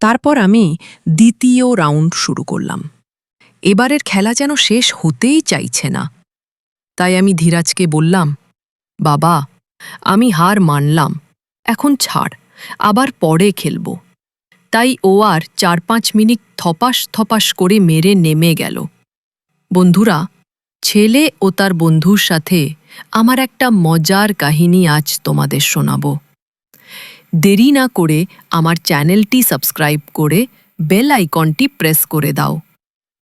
তারপর আমি দ্বিতীয় রাউন্ড শুরু করলাম। এবারের খেলা যেন শেষ হতেই চাইছে না। তাই আমি ধীরাজকে বললাম, বাবা, আমি হার মানলাম, এখন ছাড়, আবার পরে খেলব। তাই ও আর চার পাঁচ মিনিট থপাস থপাস করে মেরে নেমে গেল। বন্ধুরা, ছেলে ও তার বন্ধুর সাথে আমার একটা মজার কাহিনী আজ তোমাদের শোনাব। দেরি না করে আমার চ্যানেলটি সাবস্ক্রাইব করে বেল আইকনটি প্রেস করে দাও।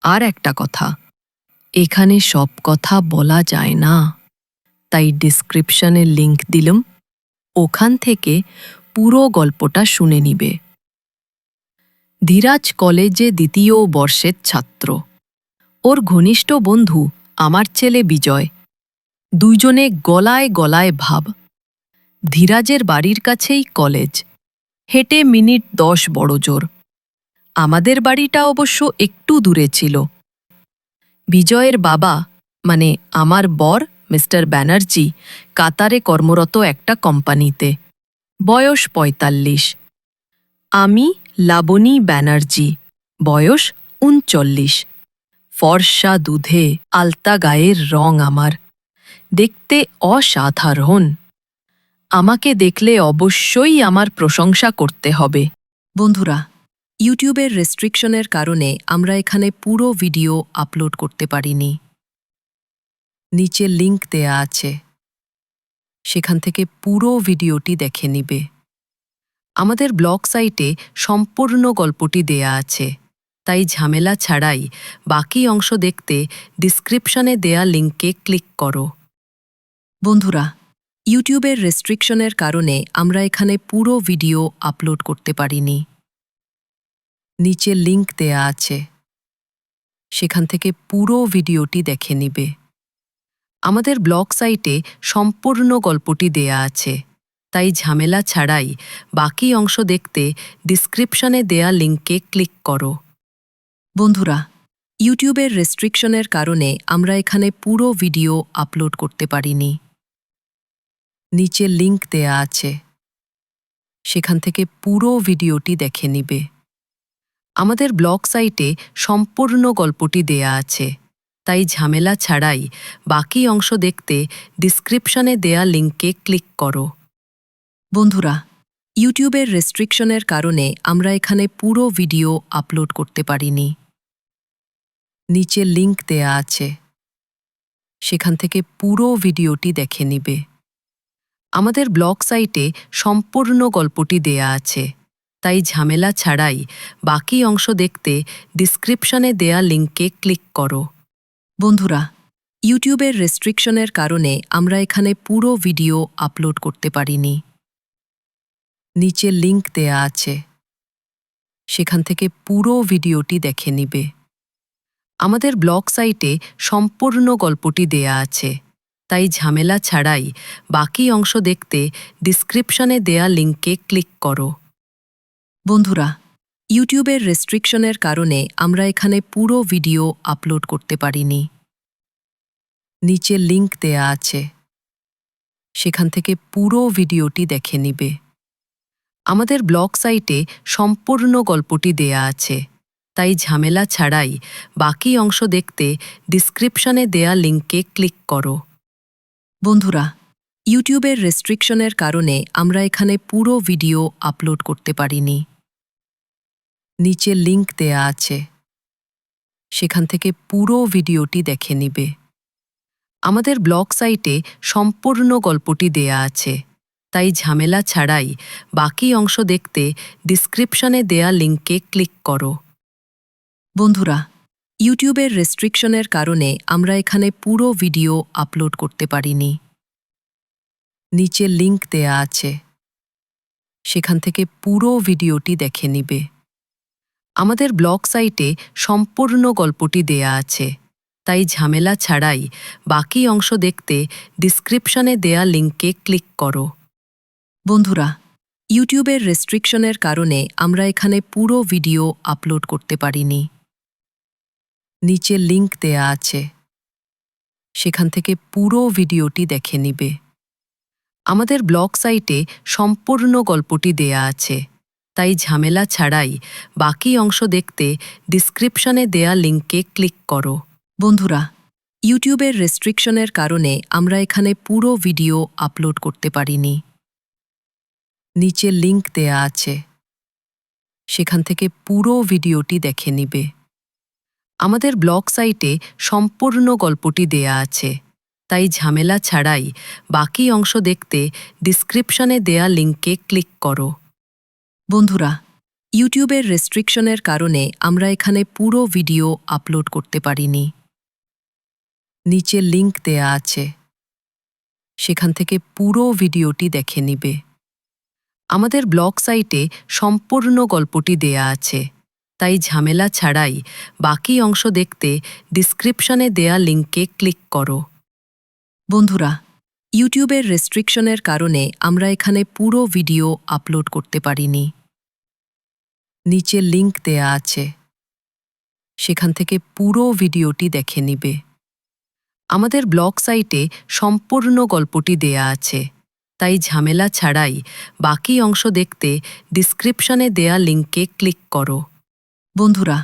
আর একটা কথা, এখানে সব কথা বলা যায় না। তাই ডিসক্রিপশনে লিংক দিলাম, ওখান থেকে পুরো গল্পটা শুনে নিবে। ধীরাজ কলেজে দ্বিতীয় বর্ষের ছাত্র। ওর ঘনিষ্ঠ বন্ধু, আমার ছেলে বিজয়। দুইজনে গলায় গলায় ভাব ধীরাজের বাড়ির কাছেই কলেজ। হেঁটে মিনিট দশ বড় জোর। আমাদের বাড়িটা অবশ্য একটু দূরে ছিল। বিজয়ের বাবা মানে আমার বর, মিস্টার ব্যানার্জি, কাতারে কর্মরত একটা কোম্পানিতে। বয়স পঁয়তাল্লিশ। আমি লাবণী ব্যানার্জি। বয়স উনচল্লিশ। ফর্সা দুধে, আলতা গায়ের রং আমার। দেখতে অসাধারণ। আমাকে দেখলে অবশ্যই আমার প্রশংসা করতে হবে। বন্ধুরা, ইউটিউবের রেস্ট্রিকশনের কারণে আমরা এখানে পুরো ভিডিও আপলোড করতে পারিনি। নিচে লিংক দেয়া আছে। সেখান থেকে পুরো ভিডিওটি দেখে নিবে। আমাদের ব্লগ সাইটে সম্পূর্ণ গল্পটি দেয়া আছে। তাই ঝামেলা ছাড়াই বাকি অংশ দেখতে ডিসক্রিপশনে দেয়া লিঙ্কে ক্লিক করো। বন্ধুরা ইউটিউবের রেস্ট্রিকশনের কারণে আমরা এখানে পুরো ভিডিও আপলোড করতে পারিনি। নিচে লিংক দেয়া আছে। সেখান থেকে পুরো ভিডিওটি দেখে নিবে। আমাদের ব্লগ সাইটে সম্পূর্ণ গল্পটি দেয়া আছে। তাই ঝামেলা ছাড়াই বাকি অংশ দেখতে ডিসক্রিপশনে দেয়া লিঙ্কে ক্লিক করো। বন্ধুরা, ইউটিউবের রেস্ট্রিকশনের কারণে আমরা এখানে পুরো ভিডিও আপলোড করতে পারিনি। নিচে লিংক দেয়া আছে। সেখান থেকে পুরো ভিডিওটি দেখে নিবে। আমাদের ব্লগ সাইটে সম্পূর্ণ গল্পটি দেয়া আছে। তাই ঝামেলা ছাড়াই বাকি অংশ দেখতে ডিসক্রিপশনে দেয়া লিঙ্কে ক্লিক করো। বন্ধুরা, ইউটিউবের রেস্ট্রিকশনের কারণে আমরা এখানে পুরো ভিডিও আপলোড করতে পারিনি। নিচে লিংক দেয়া আছে। সেখান থেকে পুরো ভিডিওটি দেখে নিবে। আমাদের ব্লগ সাইটে সম্পূর্ণ গল্পটি দেয়া আছে। তাই ঝামেলা ছাড়াই বাকি অংশ দেখতে ডিসক্রিপশনে দেয়া লিঙ্কে ক্লিক করো। বন্ধুরা, ইউটিউবের রেস্ট্রিকশনের কারণে আমরা এখানে পুরো ভিডিও আপলোড করতে পারিনি। নিচে লিংক দেয়া আছে। সেখান থেকে পুরো ভিডিওটি দেখে নিবে। আমাদের ব্লগ সাইটে সম্পূর্ণ গল্পটি দেয়া আছে। তাই ঝামেলা ছাড়াই বাকি অংশ দেখতে ডিসক্রিপশনে দেয়া লিঙ্কে ক্লিক করো। বন্ধুরা, ইউটিউবের রেস্ট্রিকশনের কারণে আমরা এখানে পুরো ভিডিও আপলোড করতে পারিনি। নিচে লিংক দেয়া আছে। সেখান থেকে পুরো ভিডিওটি দেখে নিবে। আমাদের ব্লগ সাইটে সম্পূর্ণ গল্পটি দেয়া আছে। তাই ঝামেলা ছাড়াই বাকি অংশ দেখতে ডিসক্রিপশনে দেয়া লিঙ্কে ক্লিক করো। বন্ধুরা, ইউটিউবের রেস্ট্রিকশনের কারণে আমরা এখানে পুরো ভিডিও আপলোড করতে পারিনি। নিচে লিংক দেয়া আছে। সেখান থেকে পুরো ভিডিওটি দেখে নিবে। আমাদের ব্লগ সাইটে সম্পূর্ণ গল্পটি দেয়া আছে। তাই ঝামেলা ছাড়াই বাকি অংশ দেখতে ডিসক্রিপশনে দেয়া লিঙ্কে ক্লিক করো। বন্ধুরা ইউটিউবের রেস্ট্রিকশনের কারণে আমরা এখানে পুরো ভিডিও আপলোড করতে পারিনি। নিচে লিংক দেয়া আছে। সেখান থেকে পুরো ভিডিওটি দেখে নিবে। আমাদের ব্লগ সাইটে সম্পূর্ণ গল্পটি দেয়া আছে। তাই ঝামেলা ছাড়াই বাকি অংশ দেখতে ডিসক্রিপশনে দেয়া লিঙ্কে ক্লিক করো। বন্ধুরা, ইউটিউবের রেস্ট্রিকশনের কারণে আমরা এখানে পুরো ভিডিও আপলোড করতে পারিনি। নিচে লিংক দেয়া আছে। সেখান থেকে পুরো ভিডিওটি দেখে নিবে। আমাদের ব্লগ সাইটে সম্পূর্ণ গল্পটি দেয়া আছে। তাই ঝামেলা ছাড়াই বাকি অংশ দেখতে ডিসক্রিপশনে দেয়া লিঙ্কে ক্লিক করো। বন্ধুরা, ইউটিউবের রেস্ট্রিকশনের কারণে আমরা এখানে পুরো ভিডিও আপলোড করতে পারিনি। নিচে লিংক দেয়া আছে। সেখান থেকে পুরো ভিডিওটি দেখে নিবে। আমাদের ব্লগ সাইটে সম্পূর্ণ গল্পটি দেয়া আছে। তাই ঝামেলা ছাড়াই বাকি অংশ দেখতে ডিসক্রিপশনে দেয়া লিঙ্কে ক্লিক করো। বন্ধুরা, ইউটিউবের রেস্ট্রিকশনের কারণে আমরা এখানে পুরো ভিডিও আপলোড করতে পারিনি। নিচে লিংক দেয়া আছে। সেখান থেকে পুরো ভিডিওটি দেখে নিবে। আমাদের ব্লগ সাইটে সম্পূর্ণ গল্পটি দেয়া আছে। তাই ঝামেলা ছাড়াই বাকি অংশ দেখতে ডিসক্রিপশনে দেয়া লিঙ্কে ক্লিক করো। বন্ধুরা, ইউটিউবের রেস্ট্রিকশনের কারণে আমরা এখানে পুরো ভিডিও আপলোড করতে পারিনি। নিচে লিংক দেয়া আছে। সেখান থেকে পুরো ভিডিওটি দেখে নিবে। আমাদের ব্লগ সাইটে সম্পূর্ণ গল্পটি দেয়া আছে। তাই ঝামেলা ছাড়াই বাকি অংশ দেখতে ডিসক্রিপশনে দেয়া লিঙ্কে ক্লিক করো। বন্ধুরা,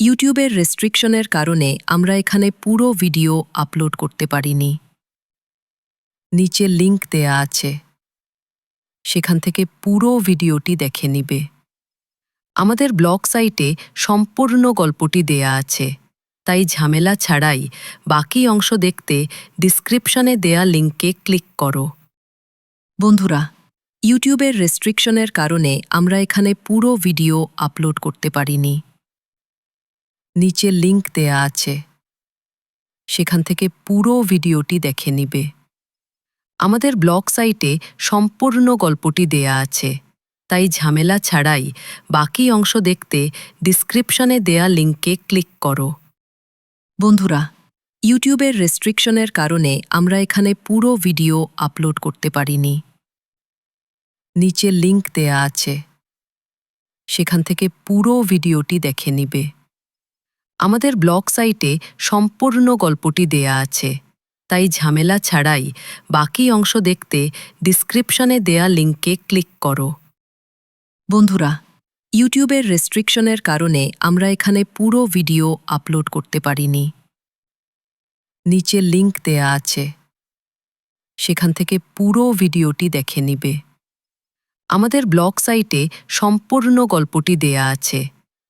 ইউটিউবের রেস্ট্রিকশনের কারণে আমরা এখানে পুরো ভিডিও আপলোড করতে পারিনি। নিচে লিংক দেয়া আছে। সেখান থেকে পুরো ভিডিওটি দেখে নিবে। আমাদের ব্লগ সাইটে সম্পূর্ণ গল্পটি দেয়া আছে। তাই ঝামেলা ছাড়াই বাকি অংশ দেখতে ডিসক্রিপশনে দেয়া লিঙ্কে ক্লিক করো। বন্ধুরা, ইউটিউবের রেস্ট্রিকশনের কারণে আমরা এখানে পুরো ভিডিও আপলোড করতে পারিনি। নিচে লিংক দেয়া আছে। সেখান থেকে পুরো ভিডিওটি দেখে নিবে। আমাদের ব্লগ সাইটে সম্পূর্ণ গল্পটি দেয়া আছে। তাই ঝামেলা ছাড়াই বাকি অংশ দেখতে ডিসক্রিপশনে দেয়া লিঙ্কে ক্লিক করো। বন্ধুরা, ইউটিউবের রেস্ট্রিকশনের কারণে আমরা এখানে পুরো ভিডিও আপলোড করতে পারিনি। নিচে লিংক দেয়া আছে। সেখান থেকে পুরো ভিডিওটি দেখে নিবে। আমাদের ব্লগ সাইটে সম্পূর্ণ গল্পটি দেয়া আছে। তাই ঝামেলা ছাড়াই বাকি অংশ দেখতে ডিসক্রিপশনে দেয়া লিঙ্কে ক্লিক করো। বন্ধুরা, ইউটিউবের রেস্ট্রিকশনের কারণে আমরা এখানে পুরো ভিডিও আপলোড করতে পারিনি। নিচে লিংক দেয়া আছে। সেখান থেকে পুরো ভিডিওটি দেখে নিবে। আমাদের ব্লগ সাইটে সম্পূর্ণ গল্পটি দেয়া আছে।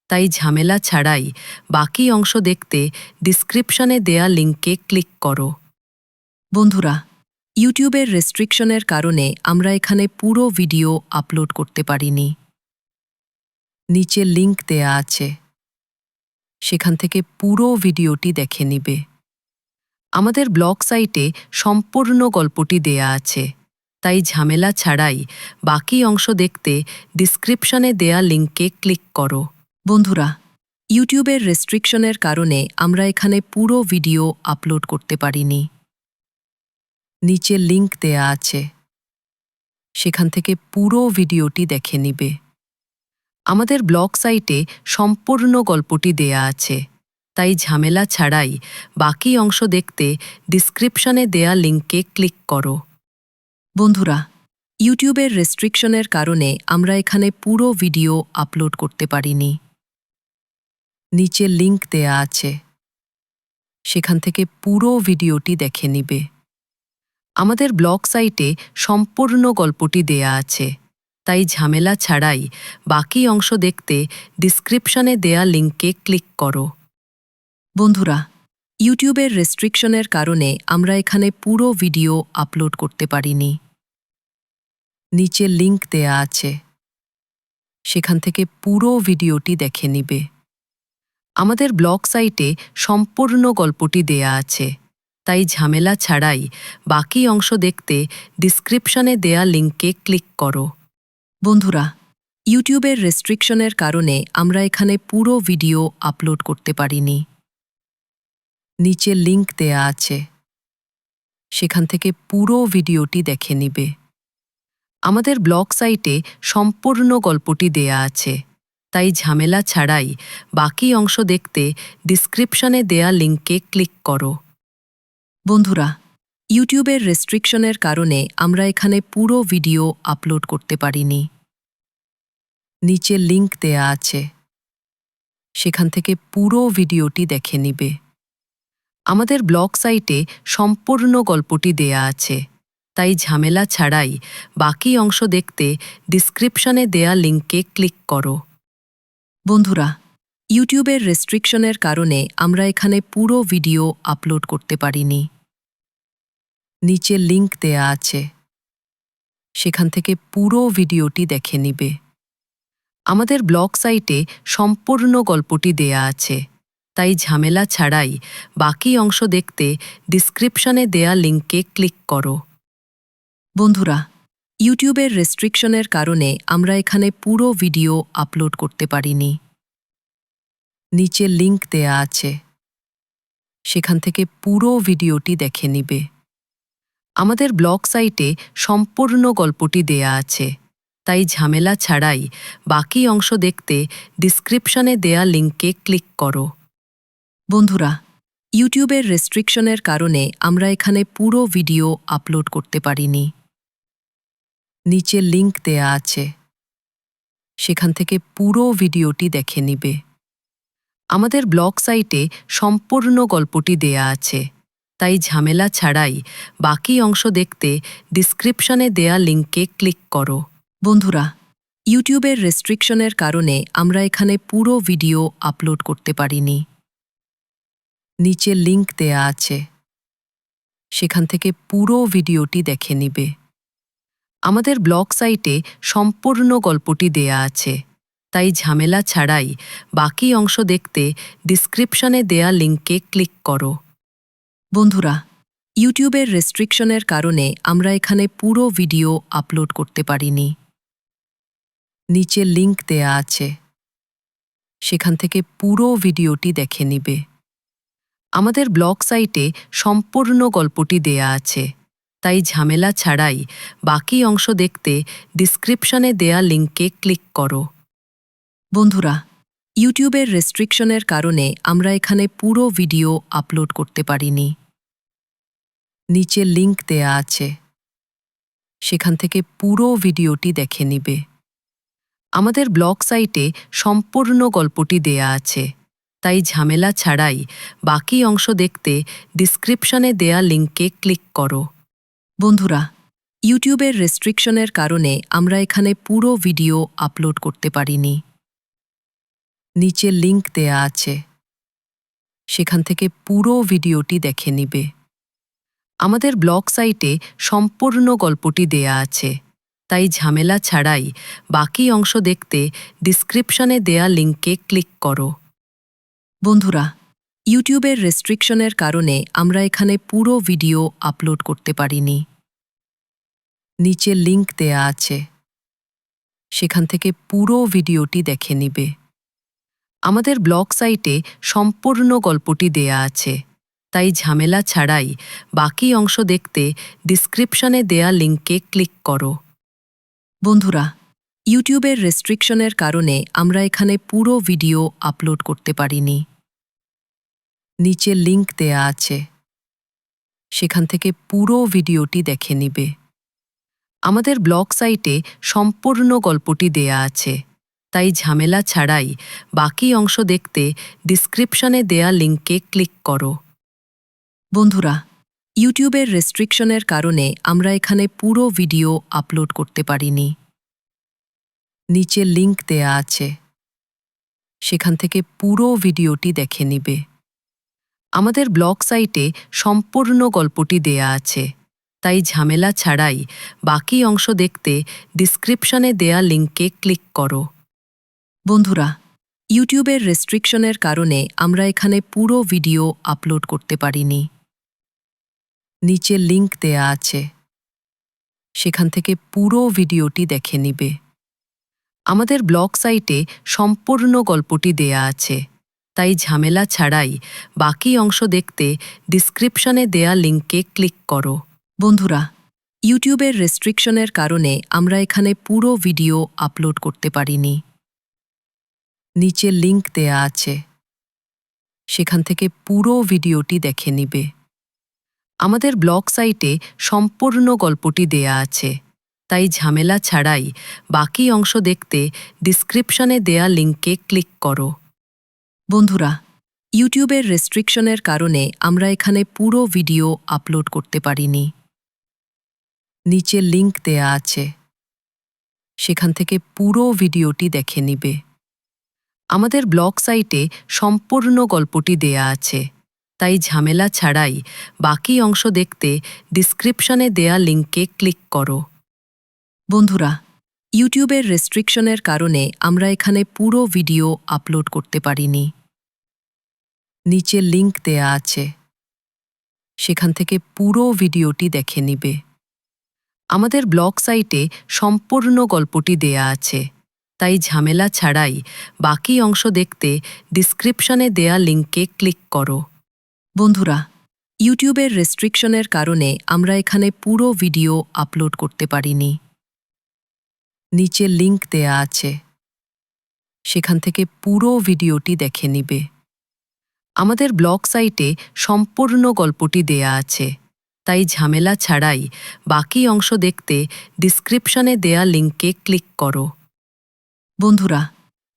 তাই ঝামেলা ছাড়াই বাকি অংশ দেখতে ডিসক্রিপশনে দেয়া লিঙ্কে ক্লিক করো। বন্ধুরা, ইউটিউবের রেস্ট্রিকশনের কারণে আমরা এখানে পুরো ভিডিও আপলোড করতে পারিনি। নিচে লিংক দেয়া আছে। সেখান থেকে পুরো ভিডিওটি দেখে নিবে। আমাদের ব্লগ সাইটে সম্পূর্ণ গল্পটি দেয়া আছে। তাই ঝামেলা ছাড়াই বাকি অংশ দেখতে ডিসক্রিপশনে দেয়া লিঙ্কে ক্লিক করো। বন্ধুরা, ইউটিউবের রেস্ট্রিকশনের কারণে আমরা এখানে পুরো ভিডিও আপলোড করতে পারিনি। নিচে লিংক দেয়া আছে। সেখান থেকে পুরো ভিডিওটি দেখে নিবে। আমাদের ব্লগ সাইটে সম্পূর্ণ গল্পটি দেয়া আছে। তাই ঝামেলা ছাড়াই বাকি অংশ দেখতে ডিসক্রিপশনে দেয়া লিঙ্কে ক্লিক করো। বন্ধুরা, ইউটিউবের রেস্ট্রিকশনের কারণে আমরা এখানে পুরো ভিডিও আপলোড করতে পারিনি। নিচে লিংক দেয়া আছে। সেখান থেকে পুরো ভিডিওটি দেখে নিবে। আমাদের ব্লগ সাইটে সম্পূর্ণ গল্পটি দেয়া আছে। তাই ঝামেলা ছাড়াই বাকি অংশ দেখতে ডিসক্রিপশনে দেয়া লিঙ্কে ক্লিক করো। বন্ধুরা ইউটিউবের রেস্ট্রিকশনের কারণে আমরা এখানে পুরো ভিডিও আপলোড করতে পারিনি। নিচে লিংক দেয়া আছে। সেখান থেকে পুরো ভিডিওটি দেখে নিবে। আমাদের ব্লগ সাইটে সম্পূর্ণ গল্পটি দেয়া আছে। তাই ঝামেলা ছাড়াই বাকি অংশ দেখতে ডিসক্রিপশনে দেয়া লিঙ্কে ক্লিক করো। বন্ধুরা, ইউটিউবের রেস্ট্রিকশনের কারণে আমরা এখানে পুরো ভিডিও আপলোড করতে পারিনি। নিচে লিংক দেয়া আছে। সেখান থেকে পুরো ভিডিওটি দেখে নিবে। আমাদের ব্লগ সাইটে সম্পূর্ণ গল্পটি দেয়া আছে। তাই ঝামেলা ছাড়াই বাকি অংশ দেখতে ডিসক্রিপশনে দেয়া লিঙ্কে ক্লিক করো। বন্ধুরা, ইউটিউবের রেস্ট্রিকশনের কারণে আমরা এখানে পুরো ভিডিও আপলোড করতে পারিনি। নিচে লিংক দেয়া আছে। সেখান থেকে পুরো ভিডিওটি দেখে নিবে। আমাদের ব্লগ সাইটে সম্পূর্ণ গল্পটি দেয়া আছে। তাই ঝামেলা ছাড়াই বাকি অংশ দেখতে ডিসক্রিপশনে দেয়া লিঙ্কে ক্লিক করো। বন্ধুরা, ইউটিউবের রেস্ট্রিকশনের কারণে আমরা এখানে পুরো ভিডিও আপলোড করতে পারিনি। নিচে লিংক দেয়া আছে। সেখান থেকে পুরো ভিডিওটি দেখে নিবে। আমাদের ব্লগ সাইটে সম্পূর্ণ গল্পটি দেয়া আছে। তাই ঝামেলা ছাড়াই বাকি অংশ দেখতে ডিসক্রিপশনে দেয়া লিঙ্কে ক্লিক করো। বন্ধুরা ইউটিউবের রেস্ট্রিকশনের কারণে আমরা এখানে পুরো ভিডিও আপলোড করতে পারিনি। নিচে লিংক দেয়া আছে। সেখান থেকে পুরো ভিডিওটি দেখে নিবে। আমাদের ব্লগ সাইটে সম্পূর্ণ গল্পটি দেয়া আছে। তাই ঝামেলা ছাড়াই বাকি অংশ দেখতে ডিসক্রিপশনে দেয়া লিঙ্কে ক্লিক করো। বন্ধুরা, ইউটিউবের রেস্ট্রিকশনের কারণে আমরা এখানে পুরো ভিডিও আপলোড করতে পারিনি। নিচে লিংক দেয়া আছে। সেখান থেকে পুরো ভিডিওটি দেখে নিবে। আমাদের ব্লগ সাইটে সম্পূর্ণ গল্পটি দেয়া আছে। তাই ঝামেলা ছাড়াই বাকি অংশ দেখতে ডিসক্রিপশনে দেয়া লিঙ্কে ক্লিক করো। বন্ধুরা, ইউটিউবের রেস্ট্রিকশনের কারণে আমরা এখানে পুরো ভিডিও আপলোড করতে পারিনি। নিচে লিংক দেয়া আছে। সেখান থেকে পুরো ভিডিওটি দেখে নিবে। আমাদের ব্লগ সাইটে সম্পূর্ণ গল্পটি দেয়া আছে। তাই ঝামেলা ছাড়াই বাকি অংশ দেখতে ডিসক্রিপশনে দেয়া লিঙ্কে ক্লিক করো। বন্ধুরা, ইউটিউবের রেস্ট্রিকশনের কারণে আমরা এখানে পুরো ভিডিও আপলোড করতে পারিনি। নিচে লিংক দেয়া আছে। সেখান থেকে পুরো ভিডিওটি দেখে নিবে। আমাদের ব্লগ সাইটে সম্পূর্ণ গল্পটি দেয়া আছে। তাই ঝামেলা ছাড়াই বাকি অংশ দেখতে ডিসক্রিপশনে দেয়া লিঙ্কে ক্লিক করো। বন্ধুরা, ইউটিউবের রেস্ট্রিকশনের কারণে আমরা এখানে পুরো ভিডিও আপলোড করতে পারিনি। নিচে লিংক দেয়া আছে। সেখান থেকে পুরো ভিডিওটি দেখে নিবে। আমাদের ব্লগ সাইটে সম্পূর্ণ গল্পটি দেয়া আছে। তাই ঝামেলা ছাড়াই বাকি অংশ দেখতে ডিসক্রিপশনে দেয়া লিঙ্কে ক্লিক করো। বন্ধুরা, ইউটিউবের রেস্ট্রিকশনের কারণে আমরা এখানে পুরো ভিডিও আপলোড করতে পারিনি। নিচে লিংক দেয়া আছে। সেখান থেকে পুরো ভিডিওটি দেখে নিবে। আমাদের ব্লগ সাইটে সম্পূর্ণ গল্পটি দেয়া আছে। তাই ঝামেলা ছাড়াই বাকি অংশ দেখতে ডিসক্রিপশনে দেয়া লিঙ্কে ক্লিক করো। বন্ধুরা ইউটিউবের রেস্ট্রিকশনের কারণে আমরা এখানে পুরো ভিডিও আপলোড করতে পারিনি। নিচে লিংক দেয়া আছে। সেখান থেকে পুরো ভিডিওটি দেখে নিবে। আমাদের ব্লগ সাইটে সম্পূর্ণ গল্পটি দেয়া আছে। তাই ঝামেলা ছাড়াই বাকি অংশ দেখতে ডিসক্রিপশনে দেয়া লিঙ্কে ক্লিক করো। বন্ধুরা, ইউটিউবের রেস্ট্রিকশনের কারণে আমরা এখানে পুরো ভিডিও আপলোড করতে পারিনি। নিচে লিংক দেয়া আছে। সেখান থেকে পুরো ভিডিওটি দেখে নিবে। আমাদের ব্লগ সাইটে সম্পূর্ণ গল্পটি দেয়া আছে। তাই ঝামেলা ছাড়াই বাকি অংশ দেখতে ডিসক্রিপশনে দেয়া লিঙ্কে ক্লিক করো। বন্ধুরা ইউটিউবের রেস্ট্রিকশনের কারণে আমরা এখানে পুরো ভিডিও আপলোড করতে পারিনি। নিচে লিংক দেয়া আছে। সেখান থেকে পুরো ভিডিওটি দেখে নিবে। আমাদের ব্লগ সাইটে সম্পূর্ণ গল্পটি দেয়া আছে। তাই ঝামেলা ছাড়াই বাকি অংশ দেখতে ডিসক্রিপশনে দেয়া লিঙ্কে ক্লিক করো। বন্ধুরা, ইউটিউবের রেস্ট্রিকশনের কারণে আমরা এখানে পুরো ভিডিও আপলোড করতে পারিনি। নিচে লিংক দেয়া আছে। সেখান থেকে পুরো ভিডিওটি দেখে নিবে। আমাদের ব্লগ সাইটে সম্পূর্ণ গল্পটি দেয়া আছে। তাই ঝামেলা ছাড়াই বাকি অংশ দেখতে ডিসক্রিপশনে দেয়া লিঙ্কে ক্লিক করো। বন্ধুরা, ইউটিউবের রেস্ট্রিকশনের কারণে আমরা এখানে পুরো ভিডিও আপলোড করতে পারিনি। নিচে লিংক দেয়া আছে। সেখান থেকে পুরো ভিডিওটি দেখে নিবে। আমাদের ব্লগ সাইটে সম্পূর্ণ গল্পটি দেয়া আছে। তাই ঝামেলা ছাড়াই বাকি অংশ দেখতে ডিসক্রিপশনে দেয়া লিঙ্কে ক্লিক করো। বন্ধুরা, ইউটিউবের রেস্ট্রিকশনের কারণে আমরা এখানে পুরো ভিডিও আপলোড করতে পারিনি। নিচে লিংক দেয়া আছে। সেখান থেকে পুরো ভিডিওটি দেখে নিবে। আমাদের ব্লগ সাইটে সম্পূর্ণ গল্পটি দেয়া আছে। তাই ঝামেলা ছাড়াই বাকি অংশ দেখতে ডিসক্রিপশনে দেয়া লিঙ্কে ক্লিক করো। বন্ধুরা, ইউটিউবের রেস্ট্রিকশনের কারণে আমরা এখানে পুরো ভিডিও আপলোড করতে পারিনি। নিচে লিংক দেয়া আছে। সেখান থেকে পুরো ভিডিওটি দেখে নিবে। আমাদের ব্লগ সাইটে সম্পূর্ণ গল্পটি দেয়া আছে। তাই ঝামেলা ছাড়াই বাকি অংশ দেখতে ডিসক্রিপশনে দেয়া লিঙ্কে ক্লিক করো। বন্ধুরা, ইউটিউবের রেস্ট্রিকশনের কারণে আমরা এখানে পুরো ভিডিও আপলোড করতে পারিনি। নিচে লিংক দেয়া আছে। সেখান থেকে পুরো ভিডিওটি দেখে নিবে। আমাদের ব্লগ সাইটে সম্পূর্ণ গল্পটি দেয়া আছে। তাই ঝামেলা ছাড়াই বাকি অংশ দেখতে ডিসক্রিপশনে দেয়া লিঙ্কে ক্লিক করো। বন্ধুরা,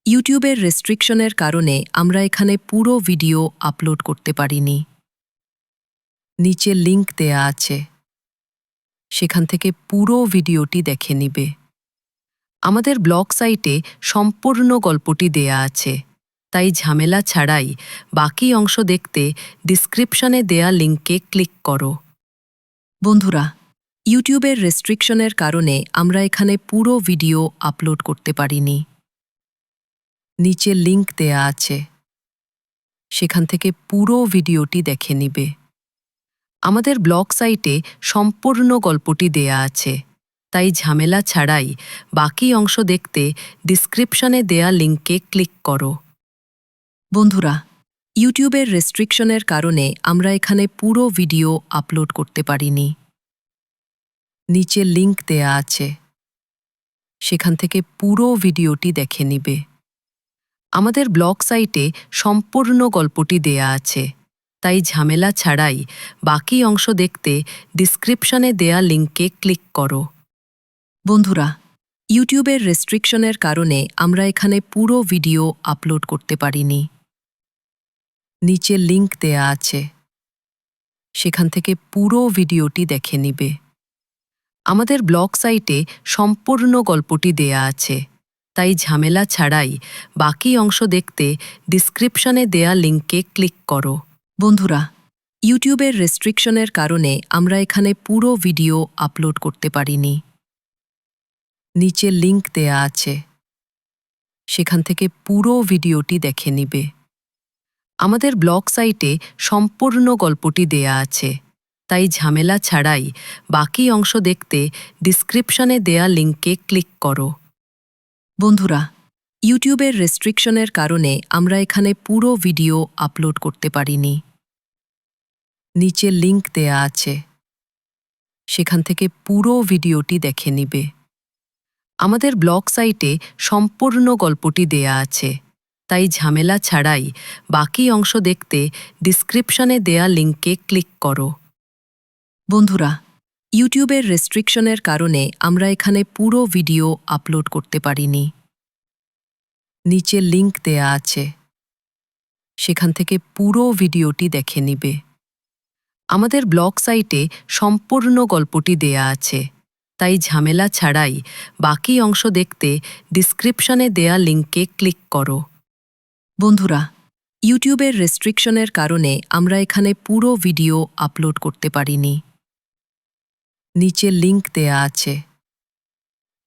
ইউটিউবের রেস্ট্রিকশনের কারণে আমরা এখানে পুরো ভিডিও আপলোড করতে পারিনি। নিচে লিংক দেয়া আছে। সেখান থেকে পুরো ভিডিওটি দেখে নিবে। আমাদের ব্লগ সাইটে সম্পূর্ণ গল্পটি দেয়া আছে। তাই ঝামেলা ছাড়াই বাকি অংশ দেখতে ডিসক্রিপশনে দেয়া লিঙ্কে ক্লিক করো। বন্ধুরা, ইউটিউবের রেস্ট্রিকশনের কারণে আমরা এখানে পুরো ভিডিও আপলোড করতে পারিনি। নিচে লিংক দেয়া আছে। সেখান থেকে পুরো ভিডিওটি দেখে নিবে। আমাদের ব্লগ সাইটে সম্পূর্ণ গল্পটি দেয়া আছে। তাই ঝামেলা ছাড়াই বাকি অংশ দেখতে ডিসক্রিপশনে দেয়া লিঙ্কে ক্লিক করো। বন্ধুরা, ইউটিউবের রেস্ট্রিকশনের কারণে আমরা এখানে পুরো ভিডিও আপলোড করতে পারিনি। নিচে লিংক দেয়া আছে। সেখান থেকে পুরো ভিডিওটি দেখে নিবে। আমাদের ব্লগ সাইটে সম্পূর্ণ গল্পটি দেয়া আছে। তাই ঝামেলা ছাড়াই বাকি অংশ দেখতে ডিসক্রিপশনে দেয়া লিঙ্কে ক্লিক করো। বন্ধুরা, ইউটিউবের রেস্ট্রিকশনের কারণে আমরা এখানে পুরো ভিডিও আপলোড করতে পারিনি। নিচে লিংক দেয়া আছে। সেখান থেকে পুরো ভিডিওটি দেখে নিবে। আমাদের ব্লগ সাইটে সম্পূর্ণ গল্পটি দেয়া আছে। তাই ঝামেলা ছাড়াই বাকি অংশ দেখতে ডিসক্রিপশনে দেয়া লিঙ্কে ক্লিক করো। বন্ধুরা, ইউটিউবের রেস্ট্রিকশনের কারণে আমরা এখানে পুরো ভিডিও আপলোড করতে পারিনি। নিচে লিংক দেয়া আছে। সেখান থেকে পুরো ভিডিওটি দেখে নিবে। আমাদের ব্লগ সাইটে সম্পূর্ণ গল্পটি দেয়া আছে। তাই ঝামেলা ছাড়াই বাকি অংশ দেখতে ডিসক্রিপশনে দেয়া লিঙ্কে ক্লিক করো। বন্ধুরা, ইউটিউবের রেস্ট্রিকশনের কারণে আমরা এখানে পুরো ভিডিও আপলোড করতে পারিনি। নিচে লিংক দেয়া আছে। সেখান থেকে পুরো ভিডিওটি দেখে নিবে। আমাদের ব্লগ সাইটে সম্পূর্ণ গল্পটি দেয়া আছে। তাই ঝামেলা ছাড়াই বাকি অংশ দেখতে ডিসক্রিপশনে দেয়া লিঙ্কে ক্লিক করো। বন্ধুরা, ইউটিউবের রেস্ট্রিকশনের কারণে আমরা এখানে পুরো ভিডিও আপলোড করতে পারিনি। নিচে লিংক দেয়া আছে। সেখান থেকে পুরো ভিডিওটি দেখে নিবে। আমাদের ব্লগ সাইটে সম্পূর্ণ গল্পটি দেয়া আছে। তাই ঝামেলা ছাড়াই বাকি অংশ দেখতে ডিসক্রিপশনে দেয়া লিঙ্কে ক্লিক করো। বন্ধুরা, ইউটিউবের রেস্ট্রিকশনের কারণে আমরা এখানে পুরো ভিডিও আপলোড করতে পারিনি। নিচে লিংক দেয়া আছে।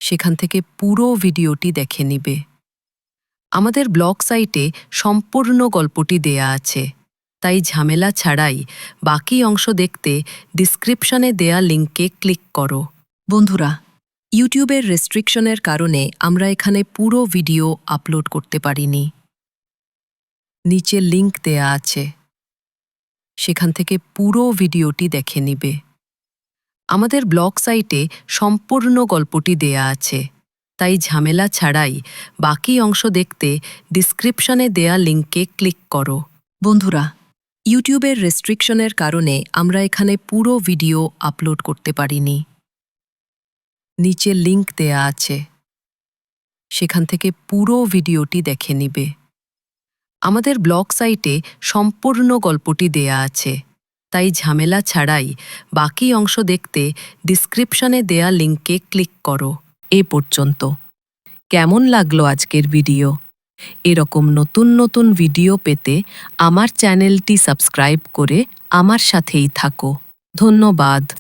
সেখান থেকে পুরো ভিডিওটি দেখে নিবে। আমাদের ব্লগ সাইটে সম্পূর্ণ গল্পটি দেয়া আছে। তাই ঝামেলা ছাড়াই বাকি অংশ দেখতে ডিসক্রিপশনে দেয়া লিঙ্কে ক্লিক করো। বন্ধুরা, ইউটিউবের রেস্ট্রিকশনের কারণে আমরা এখানে পুরো ভিডিও আপলোড করতে পারিনি। নিচে লিংক দেয়া আছে। সেখান থেকে পুরো ভিডিওটি দেখে নিবে। আমাদের ব্লগ সাইটে সম্পূর্ণ গল্পটি দেয়া আছে। তাই ঝামেলা ছাড়াই বাকি অংশ দেখতে ডিসক্রিপশনে দেয়া লিঙ্কে ক্লিক করো। বন্ধুরা, ইউটিউবের রেস্ট্রিকশনের কারণে আমরা এখানে পুরো ভিডিও আপলোড করতে পারিনি। নিচে লিংক দেয়া আছে। সেখান থেকে পুরো ভিডিওটি দেখে নিবে। আমাদের ব্লগ সাইটে সম্পূর্ণ গল্পটি দেয়া আছে। তাই ঝামেলা ছাড়াই বাকি অংশ দেখতে ডিসক্রিপশনে দেয়া লিঙ্কে ক্লিক করো। এ পর্যন্ত। কেমন লাগল আজকের ভিডিও? এরকম নতুন নতুন ভিডিও পেতে আমার চ্যানেলটি সাবস্ক্রাইব করে আমার সাথেই থাকো। ধন্যবাদ।